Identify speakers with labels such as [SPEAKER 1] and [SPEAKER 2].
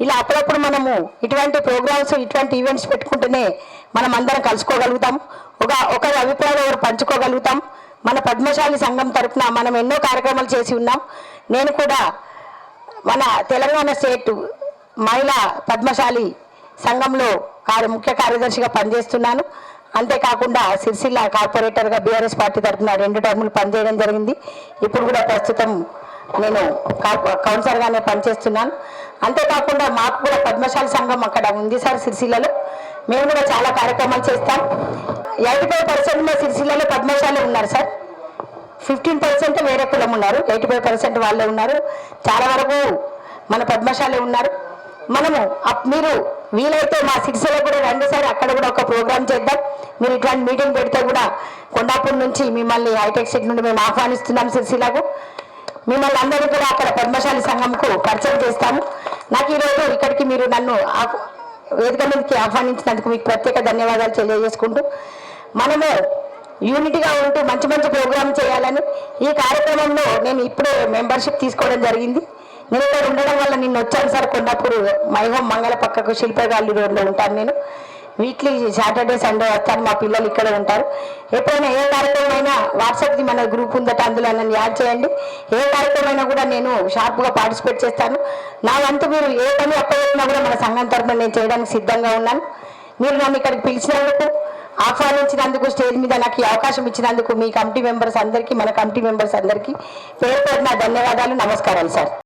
[SPEAKER 1] ఇలా అప్పుడప్పుడు మనము ఇటువంటి ప్రోగ్రామ్స్ ఇటువంటి ఈవెంట్స్ పెట్టుకుంటేనే మనం అందరం కలుసుకోగలుగుతాం. ఒక ఒకరి అభిప్రాయాలు ఒకరు పంచుకోగలుగుతాం. మన పద్మశాలి సంఘం తరఫున మనం ఎన్నో కార్యక్రమాలు చేసి ఉన్నాం. నేను కూడా మన తెలంగాణ స్టేట్ మహిళా పద్మశాలి సంఘంలో కార్య ముఖ్య కార్యదర్శిగా పనిచేస్తున్నాను. అంతేకాకుండా సిరిసిల్ల కార్పొరేటర్గా బీఆర్ఎస్ పార్టీ తరఫున రెండు టర్ములు పనిచేయడం జరిగింది. ఇప్పుడు కూడా ప్రస్తుతం నేను కౌన్సిలర్గానే పనిచేస్తున్నాను. అంతేకాకుండా మాకు కూడా పద్మశాల సంఘం అక్కడ ఉంది సార్ సిరిసిల్లలో. మేము కూడా చాలా కార్యక్రమాలు చేస్తాం. ఎయిటీ ఫైవ్ పర్సెంట్ మా సిరిసిల్లలో పద్మశాలి ఉన్నారు సార్. ఫిఫ్టీన్ పర్సెంట్ వేరే కులం ఉన్నారు. ఎయిటీ ఫైవ్ పర్సెంట్ వాళ్ళే ఉన్నారు. చాలా వరకు మన పద్మశాలే ఉన్నారు. మనము అప్- మీరు వీలైతే మా సిరిసిలో కూడా రండి సార్. అక్కడ కూడా ఒక ప్రోగ్రామ్ చేద్దాం. మీరు ఇట్లాంటి మీటింగ్ పెడితే కూడా కొండాపూర్ నుంచి మిమ్మల్ని హైటెక్ సిటీ నుండి మేము ఆహ్వానిస్తున్నాం సిరిసిల్లకు. మిమ్మల్ని అందరూ కూడా అక్కడ పద్మశాలి సంఘంకు పరిచయం చేస్తాను. నాకు ఈరోజు ఇక్కడికి మీరు నన్ను వేదిక మీదకి ఆహ్వానించినందుకు మీకు ప్రత్యేక ధన్యవాదాలు తెలియజేసుకుంటూ మనము యూనిటీగా ఉంటూ మంచి మంచి ప్రోగ్రామ్ చేయాలని ఈ కార్యక్రమంలో నేను ఇప్పుడే మెంబర్షిప్ తీసుకోవడం జరిగింది. నేను ఇక్కడ ఉండడం వల్ల నిన్న వచ్చాను సార్ కొన్నప్పుడు మైహోం మంగళ పక్కకు శిల్పగాలి రోడ్లో ఉంటాను నేను. వీక్లీ సాటర్డే సండే వస్తాను. మా పిల్లలు ఇక్కడ ఉంటారు. ఎప్పుడైనా ఏ కార్యక్రమం అయినా వాట్సాప్కి మన గ్రూప్ ఉందట అందులో నన్ను యాడ్ చేయండి. ఏ కార్యక్రమం అయినా కూడా నేను షార్ప్గా పార్టిసిపేట్ చేస్తాను. నా వంతు మీరు ఏ పని అప్పచెప్పినా కూడా మన సంఘం తరఫున నేను చేయడానికి సిద్ధంగా ఉన్నాను. మీరు నన్ను ఇక్కడికి పిలిచినందుకు ఆహ్వానించినందుకు స్టేజ్ మీద నాకు ఈ అవకాశం ఇచ్చినందుకు మీ కమిటీ మెంబర్స్ అందరికీ మన కమిటీ మెంబర్స్ అందరికీ పేరు పేరున ధన్యవాదాలు. నమస్కారాలు సార్.